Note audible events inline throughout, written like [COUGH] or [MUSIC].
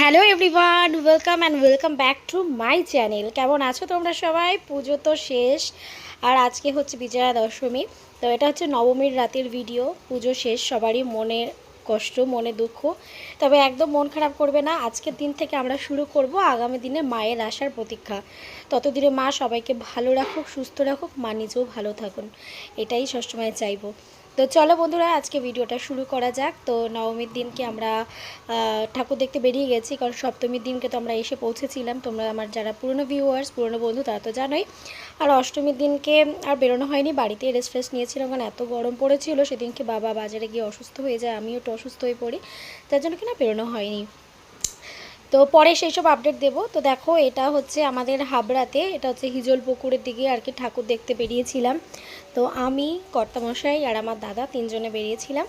Hello everyone welcome and welcome back to my channel কেমন আছো তোমরা সবাই? পুজো তো শেষ। আর আজকে হচ্ছে বিজয়া দশমী। তো এটা হচ্ছে নবমীর রাতের ভিডিও পুজো শেষ, সবারই মনে কষ্ট, মনে দুঃখ। তবে একদম মন খারাপ করবে না। আজকের দিন থেকে আমরা শুরু করব আগামী দিনে মায়ের আসার প্রতীক্ষা। ততদিনে মা সবাইকে ভালো রাখুক, সুস্থ রাখুক, মা নিজেও ভালো থাকুন। এটাই সবসময় চাইব। তো চলো বন্ধুরা, আজকে ভিডিওটা শুরু করা যাক। তো নবমীর দিনকে আমরা ঠাকুর দেখতে বেরিয়ে গেছি, কারণ সপ্তমীর দিনকে তো আমরা এসে পৌঁছেছিলাম। তোমরা আমার যারা পুরনো ভিউয়ার্স পুরনো বন্ধু, তারা তো জানোই। আর অষ্টমীর দিনকে আর বেরোনো হয়নি বাড়িতে রেস্ট ফ্রেস্ট নিয়েছিলাম, কারণ এত গরম পড়েছিল, সেদিনকে বাবা বাজারে গিয়ে অসুস্থ হয়ে যায়, আমিও একটু অসুস্থ হয়ে পড়ি, তার জন্য কিনা বেরোনো হয়নি। তো পরে সেই সব আপডেট দেবো। তো দেখো, এটা হচ্ছে আমাদের হাবড়াতে, এটা হচ্ছে হিজল পুকুরের দিকে আর কি ঠাকুর দেখতে বেরিয়েছিলাম। তো আমি, কর্তামশাই আর আমার দাদা তিনজনে বেরিয়েছিলাম।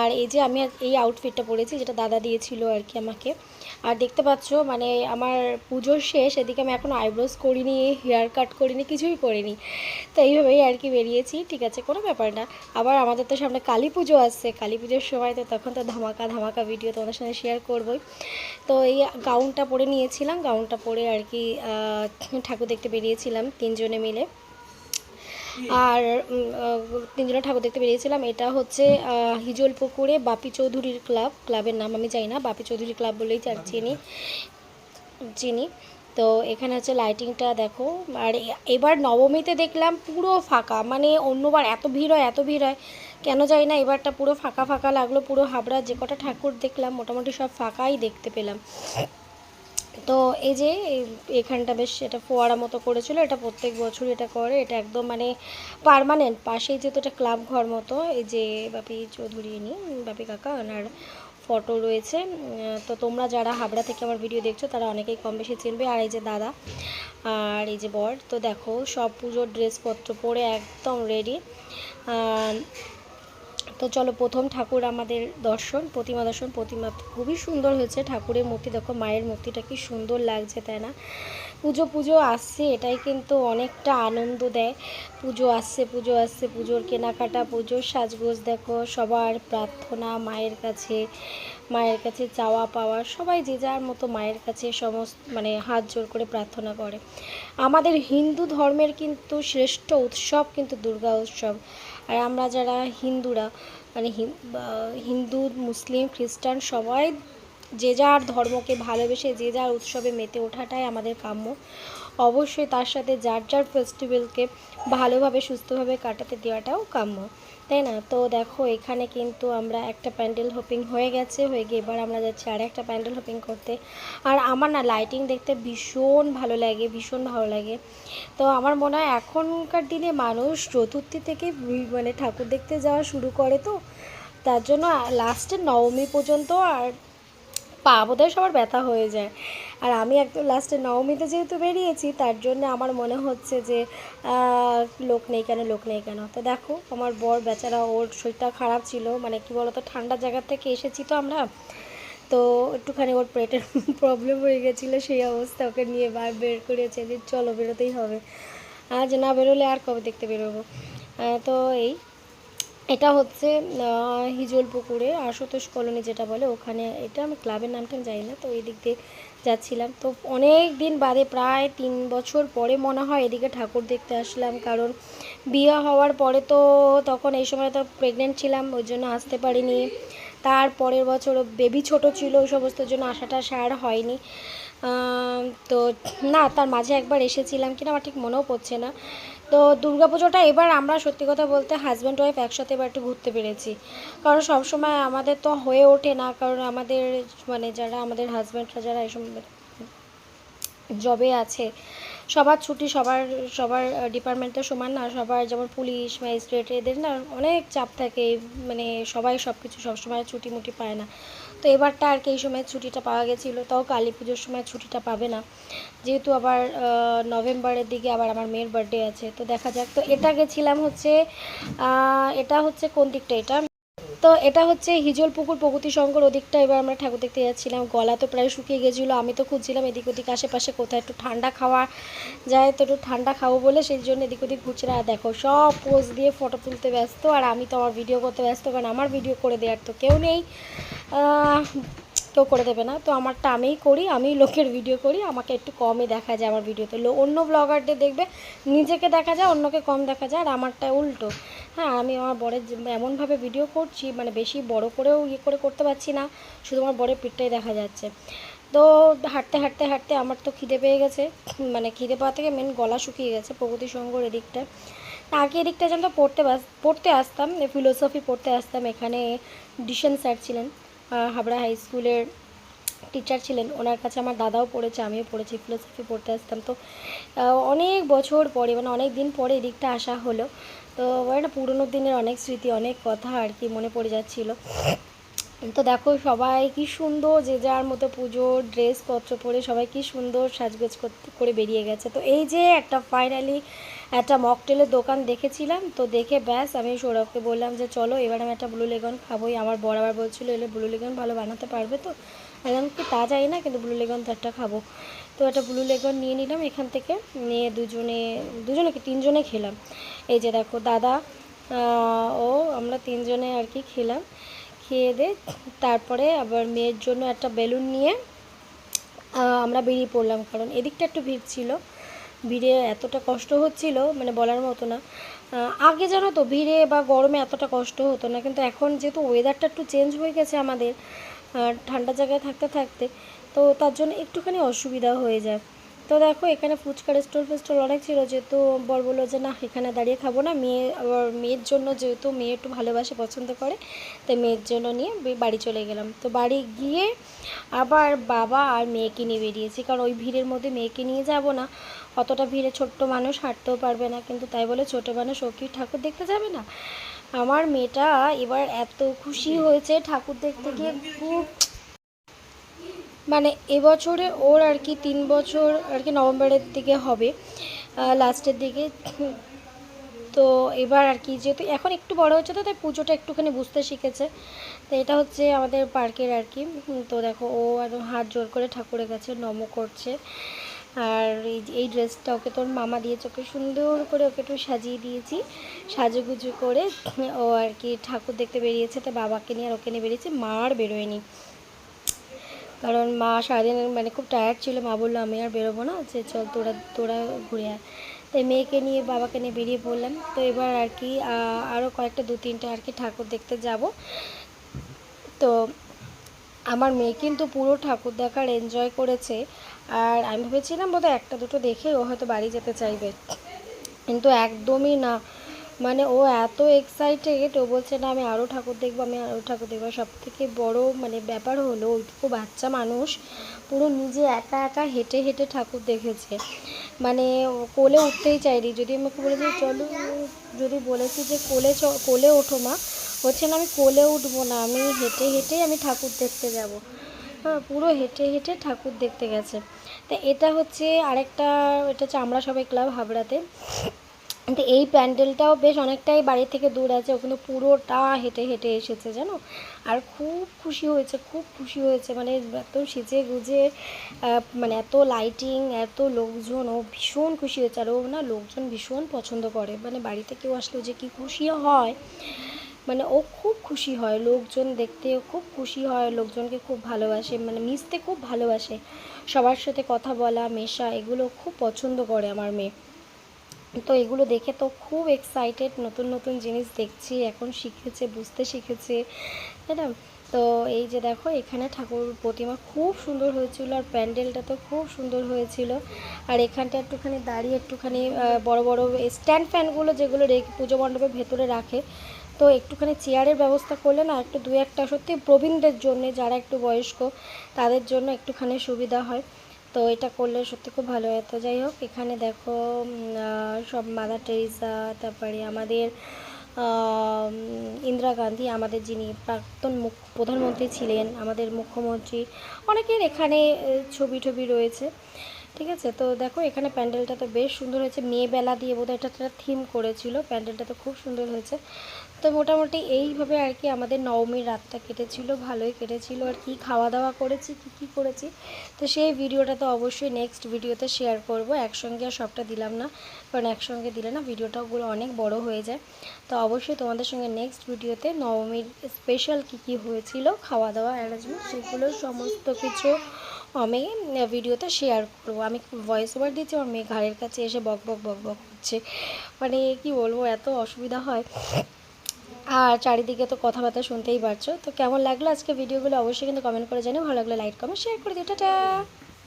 আর এই যে আমি এই আউটফিটটা পরেছি, যেটা দাদা দিয়েছিল আর কি আমাকে। আর দেখতে পাচ্ছ মানে আমার পুজোর শেষ, এদিকে আমি এখনও আইব্রোজ করিনি হেয়ার কাট করিনি, কিছুই করিনি। তো এইভাবেই আর কি বেরিয়েছি, ঠিক আছে, কোনো ব্যাপার না। আবার আমাদের তো সামনে কালী পুজো আসছে, কালী পুজোর সময় তো তখন তো ধামাকা ধামাকা ভিডিও তোমাদের সঙ্গে শেয়ার করবোই। তো এই গাউনটা পরে নিয়েছিলাম, গাউনটা পরে আর কি ঠাকুর দেখতে বেরিয়েছিলাম তিনজনে মিলে। আর তিনজনে ঠাকুর দেখতে বেরিয়েছিলাম, এটা হচ্ছে হিজল পুকুরে বাপি চৌধুরীর ক্লাব, ক্লাবের নাম আমি জানি না, বাপি চৌধুরীর ক্লাব বলেই চিনি। চিনি। তো এখানে হচ্ছে লাইটিংটা দেখো। আর এবার নবমীতে দেখলাম পুরো ফাঁকা মানে অন্যবার এত ভিড় হয়, এত ভিড় হয়। কেন জানি না, এবারটা পুরো ফাঁকা ফাঁকা লাগল, পুরো হাবড়া যে কটা ঠাকুর দেখলাম, মোটামুটি সব ফাঁকাই দেখতে পেলাম। তো এই যে এখানটা বেশ এটা ফোয়ারা মতো করেছিল, এটা প্রত্যেক বছর এটা করে, এটা একদম মানে পার্মানেন্ট পাশেই যেহেতু এটা ক্লাব ঘর মতো, এই যে বাপি চৌধুরী ইনি বাপি কাকা, ওনার ফটো রয়েছে। তো তোমরা যারা হাবড়া থেকে আমার ভিডিও দেখছ, তারা অনেকেই কম বেশি চিনবে। আর এই যে দাদা, আর এই যে বর, তো দেখো, সব পুজোর ড্রেসপত্র পরে একদম রেডি তো চলো প্রথম ঠাকুর আমাদের দর্শন, প্রতিমা দর্শন। প্রতিমা খুবই সুন্দর হয়েছে। ঠাকুরের মূর্তি দেখো, মায়ের মূর্তিটা কি সুন্দর লাগছে, তাই না? পুজো পুজো আসছে, এটাই কিন্তু অনেকটা আনন্দ দেয়। পুজো আসছে পুজো আসছে, পুজোর কেনাকাটা, পুজোর সাজগোজ দেখো, সবার প্রার্থনা, মায়ের কাছে মায়ের কাছে চাওয়া, পাওয়া, সবাই যে যার মতো মায়ের কাছে সমস্ত মানে হাত জোর করে প্রার্থনা করে। আমাদের হিন্দু ধর্মের কিন্তু শ্রেষ্ঠ উৎসব কিন্তু দুর্গা উৎসব। আর আমরা যারা হিন্দুরা মানে হিন্দু, মুসলিম, খ্রিস্টান, সবাই যে যার ধর্মকে ভালোবেসে, যে যার উৎসবে মেতে ওঠাটাই আমাদের কাম্য। অবশ্যই তার সাথে যার যার ফেস্টিভ্যালকে ভালোভাবে, সুস্থভাবে কাটাতে দেওয়াটাও কাম্য, তাই না? তো দেখো, এখানে কিন্তু আমরা একটা প্যান্ডেল হোপিং হয়ে গেছে, হয়ে গিয়ে এবার আমরা যাচ্ছি আর একটা প্যান্ডেল হোপিং করতে। আর আমার না লাইটিং দেখতে ভীষণ ভালো লাগে, ভীষণ ভালো লাগে। তো আমার মনে হয় এখনকার দিনে মানুষ চতুর্থী থেকে মানে ঠাকুর দেখতে যাওয়া শুরু করে তো। তার জন্য লাস্টে নবমী পর্যন্ত আর পা বোধহয় সবার ব্যথা হয়ে যায়। আর আমি একদম লাস্টে নবমীতে যেহেতু বেরিয়েছি, তার জন্য আমার মনে হচ্ছে যে লোক নেই কেন, লোক নেই কেন? তো দেখো, আমার বর বেচারা ওর শরীরটা খারাপ ছিল মানে কি বলতো, ঠান্ডা জায়গা থেকে এসেছি তো আমরা, তো একটুখানি ওর পেটের [LAUGHS] প্রবলেম হয়ে গেছিল, সেই অবস্থা ওকে নিয়ে বার বের করেছে যে, চলো, বেরোতেই হবে। আজ না বেরোলে আর কবে দেখতে বেরোবো? তো এই, এটা হচ্ছে হিজল পুকুরে আশুতোষ কলোনি যেটা বলে, ওখানে, এটা আমি ক্লাবের নামটা জানি না, তো এই দিক দিয়ে যাচ্ছিলাম। তো অনেক দিন বাদে, প্রায় তিন বছর পরে মনে হয় এদিকে ঠাকুর দেখতে আসলাম। কারণ বিয়ে হওয়ার পরে তো তখন এই সময় তো প্রেগনেন্ট ছিলাম, ওই জন্য আসতে পারিনি। তার পরের বছর বেবি ছোট ছিল, ওই সমস্তর জন্য আসাটা সার হয়নি। তো না, তার মাঝে একবার এসেছিলাম কিনা আমার ঠিক মনেও পড়ছে না। তো দুর্গাপুজোটা এবার আমরা সত্যি কথা বলতে হাজব্যান্ড ওয়াইফ একসাথে এবার একটু ঘুরতে পেরেছি। কারণ সবসময় আমাদের তো হয়ে ওঠে না, কারণ আমাদের মানে যারা আমাদের হাজব্যান্ডরা যারা এসব জবে আছে, সবার ছুটি সবার সবার ডিপার্টমেন্টে সমান না, সবার যেমন পুলিশ ম্যাজিস্ট্রেট এদের না অনেক চাপ থাকে মানে সবাই সব কিছু সবসময় ছুটি মুটি পায় না। তো এবারটা আর কি এই সময় ছুটিটা পাওয়া গেছিল, তাও কালী পুজোর সময় ছুটিটা পাবে না। যেহেতু আবার নভেম্বরের দিকে আবার আমার মেয়ের বার্থডে আছে, তো দেখা যাক। তো এটা গেছিলাম হচ্ছে এটা হচ্ছে কোন দিকটা এটা? তো এটা হচ্ছে হিজল পুকুর প্রগতি শঙ্কর ওদিকটা, এবার আমরা ঠাকুর দেখতে যাচ্ছিলাম। গলা তো প্রায় শুকিয়ে গেছিল, আমি তো খুঁজছিলাম এদিক ওদিক, আশেপাশে কোথায় একটু ঠান্ডা খাওয়া যায় তো একটু ঠান্ডা খাব বলে, সেই জন্য এদিক ওদিক ঘুরছিলাম। আর দেখো, সব পোজ দিয়ে ফটো তুলতে ব্যস্ত, আর আমি তো আমার ভিডিও করতে ব্যস্ত, কারণ আমার ভিডিও করে দেওয়ার তো কেউ নেই। কেউ করে দেবে না। তো আমারটা আমিই করি আমি লোকের ভিডিও করি। আমাকে একটু কমই দেখা যায় আমার ভিডিওতে অন্য ব্লগারদের দেখবে, নিজেকে দেখা যায়, অন্যকে কম দেখা যায়, আর আমারটা উল্টো। হ্যাঁ আমি আমার বরের এমনভাবে ভিডিও করছি মানে বেশি বড় করেও ইয়ে করে করতে পারছি না, শুধু আমার বরের পিঠটাই দেখা যাচ্ছে। তো হাঁটতে হাঁটতে হাঁটতে আমার তো খিদে পেয়ে গেছে। মানে খিদে পাওয়া থেকে মেন গলা শুকিয়ে গেছে প্রগতি সংঘর এদিকটা। আগে এদিকটা যেন পড়তে পড়তে আসতাম ফিলোসফি পড়তে আসতাম, এখানে ডিশন স্যার ছিলেন। হাবড়া হাই স্কুলের টিচার ছিলেন। ওনার কাছে আমার দাদাও পড়েছে, আমিও পড়েছি ফিলোসফি পড়তে আসতাম। তো অনেক বছর পরে মানে অনেক দিন পরে এদিকটা আসা হলো। তো বলে না পুরোনো দিনের অনেক স্মৃতি, অনেক কথা আর কি মনে পড়ে যাচ্ছিল। তো দেখো সবাই কি সুন্দর যে যার মতো পুজোর ড্রেসপত্র পরে সবাই কি সুন্দর সাজগোজ করে বেরিয়ে গেছে। তো এই যে একটা ফাইনালি একটা মকটেলের দোকান দেখেছিলাম, তো দেখে ব্যাস আমি সৌরভকে বললাম যে চলো এবার আমি একটা ব্লু লেগন খাবোই। আমার বরাবর বলছিল, এলে ব্লু লেগন ভালো বানাতে পারবে তো? আমি কি তা যাই না, কিন্তু ব্লু লেগন তো একটা খাব। তো একটা ব্লু লেগন নিয়ে নিলাম এখান থেকে, নিয়ে দুজনে দুজনে কি তিনজনে খেলাম। এই যে দেখো দাদা ও, আমরা তিনজনে আর কি খেলাম। খেয়ে দে। তারপরে আবার মেয়ের জন্য একটা বেলুন নিয়ে আমরা বেরিয়ে পড়লাম। কারণ এদিকটা একটু ভিড় ছিল। ভিড়ে এতটা কষ্ট হচ্ছিল মানে বলার মতো না। আগে জানো তো, ভিড়ে বা গরমে এতটা কষ্ট হতো না। কিন্তু এখন যেহেতু ওয়েদারটা একটু চেঞ্জ হয়ে গেছে আমাদের ঠান্ডা জায়গায় থাকতে থাকতে, তো তার জন্য একটুখানি অসুবিধা হয়ে যায়। তো দেখো, এখানে ফুচকার স্টল ফেস্টল অনেক ছিল, যেহেতু বর বলল যে, না, এখানে দাঁড়িয়ে খাব না। মেয়ে, আবার মেয়ের জন্য যেহেতু মেয়ে একটু ভালোবাসে, পছন্দ করে, তাই মেয়ের জন্য নিয়ে বাড়ি চলে গেলাম। তো বাড়ি গিয়ে আবার বাবা আর মেয়েকে নিয়ে বেরিয়েছি, কারণ ওই ভিড়ের মধ্যে মেয়েকে নিয়ে যাব না। অতটা ভিড়ে ছোট্ট মানুষ হাঁটতেও পারবে না, কিন্তু তাই বলে ছোট মানুষ ও কি ঠাকুর দেখতে যাবে না? আমার মেয়েটা এবার এত খুশি হয়েছে ঠাকুর দেখতে গিয়ে, খুব মানে এবছরে ওর আর কি তিন বছর আর কি নভেম্বরের দিকে হবে লাস্টের দিকে। তো এবার আর কি, যেহেতু এখন একটু বড় হচ্ছে তো, তাই পুজোটা একটুখানি বুঝতে শিখেছে। তো এটা হচ্ছে আমাদের পার্কের আর কি। তো দেখো, ও একদম হাত জোর করে ঠাকুরের কাছে নম করছে। আর এই ড্রেসটা ওকে তোর মামা দিয়েছে, ওকে সুন্দর করে ওকে একটু সাজিয়ে দিয়েছি। সাজুগুজু করে ও আর কি ঠাকুর দেখতে বেরিয়েছে তো বাবাকে নিয়ে আর ওকে নিয়ে বেরিয়েছে, মা আর বেরোয়নি। কারণ মা সারাদিন মানে খুব টায়ার্ড ছিল, মা বলল, আমি আর বেরোবো না, যে চল তোরা তোরা ঘুরে আয়। তাই মেয়েকে নিয়ে, বাবাকে নিয়ে বেরিয়ে পড়লাম। তো এবার আর কি আরও কয়েকটা, দু তিনটে আর কি ঠাকুর দেখতে যাব। তো আমার মেয়ে কিন্তু পুরো ঠাকুর দেখার এনজয় করেছে। আর আমি ভেবেছিলাম বোধহয় একটা দুটো দেখে ও হয়তো বাড়ি যেতে চাইবে। কিন্তু একদমই না। মানে ও এত এক্সাইটেড ও বলছে, না, আমি আরও ঠাকুর দেখব, আমি আরও ঠাকুর দেখব। সব থেকে বড় মানে ব্যাপার হলো ওইটুকু বাচ্চা মানুষ, পুরো নিজে একা একা হেঁটে হেঁটে ঠাকুর দেখেছে। মানে কোলে উঠতেই চাইনি। যদি আমাকে বলেছি চলো, যদি বলেছি যে, কোলে চ, কোলে ওঠো মা। হচ্ছে না, আমি কোলে উঠবো না, আমি হেঁটে হেঁটেই আমি ঠাকুর দেখতে যাব। হ্যাঁ পুরো হেঁটে হেঁটে ঠাকুর দেখতে গেছে। তা এটা হচ্ছে আরেকটা, এটা হচ্ছে আমরা সবাই ক্লাব হাবড়াতে। কিন্তু এই প্যান্ডেলটাও বেশ অনেকটাই বাড়ি থেকে দূর আছে ও কিন্তু পুরোটা হেঁটে হেঁটে এসেছে জানো? আর খুব খুশি হয়েছে, খুব খুশি হয়েছে মানে এত সেজে গুজে মানে এত লাইটিং এত লোকজন, ও ভীষণ খুশি হয়েছে। আর ও না লোকজন ভীষণ পছন্দ করে মানে বাড়িতে কেউ আসলেও যে কি খুশি হয় মানে ও খুব খুশি হয়, লোকজন দেখতে খুব খুশি হয়, লোকজনকে খুব ভালোবাসে মানে মিশতে খুব ভালোবাসে। সবার সাথে কথা বলা, মেশা, এগুলো খুব পছন্দ করে আমার মেয়ে। তো এগুলো দেখে তো খুব এক্সাইটেড নতুন নতুন জিনিস দেখছি, এখন শিখেছে, বুঝতে শিখেছে, তাই না? তো এই যে দেখো, এখানে ঠাকুর প্রতিমা খুব সুন্দর হয়েছিল আর প্যান্ডেলটা তো খুব সুন্দর হয়েছিল। আর এখানটা একটুখানি দাঁড়িয়ে একটুখানি বড় বড় স্ট্যান্ড ফ্যানগুলো যেগুলো পুজো মণ্ডপের ভেতরে রাখে। তো একটুখানি চেয়ারের ব্যবস্থা করলে না একটু দু একটা সত্যি প্রবীণদের জন্য, যারা একটু বয়স্ক, তাদের জন্য একটুখানি সুবিধা হয়। তো এটা করলে সত্যি খুব ভালো হয়। তো যাই হোক, এখানে দেখো সব মাদার টেরিসা, তারপরে আমাদের ইন্দিরা গান্ধী আমাদের যিনি প্রাক্তন মুখ, প্রধানমন্ত্রী ছিলেন, আমাদের মুখ্যমন্ত্রী, অনেকের এখানে ছবি টবি রয়েছে। ঠিক আছে? তো দেখো, এখানে প্যান্ডেলটা তো বেশ সুন্দর হয়েছে। মেয়েবেলা দিয়ে বোধহয় এটা একটা থিম করেছিল। প্যান্ডেলটা তো খুব সুন্দর হয়েছে। তো মোটামুটি এইভাবে আর কি আমাদের নবমীর রাতটা কেটেছিল, ভালোই কেটেছিল। আর কি খাওয়া দাওয়া করেছি, কি কি করেছি? তো সেই ভিডিওটা তো অবশ্যই নেক্সট ভিডিওতে শেয়ার করব। একসঙ্গে আর সবটা দিলাম না, কারণ একসঙ্গে দিলে না ভিডিওটাগুলো অনেক বড় হয়ে যায়। তো অবশ্যই তোমাদের সঙ্গে নেক্সট ভিডিওতে নবমীর স্পেশাল কি কি হয়েছিল খাওয়া দাওয়া অ্যারেঞ্জমেন্ট সেগুলো সমস্ত কিছু আমি ভিডিওটা শেয়ার করব। আমি ভয়েস ওভার দিচ্ছি, আমার মেয়ে ঘাড়ের কাছে এসে বক বক বক বক করছে। মানে কি বলব, এত অসুবিধা হয়। আর চারিদিকে তো কথাবার্তা শুনতেই পারছ। তো কেমন লাগল আজকে ভিডিওগুলো অবশ্যই কিন্তু কমেন্ট করে জানিও। ভালো লাগল লাইক কমেন্ট শেয়ার করে দিও। টাটা!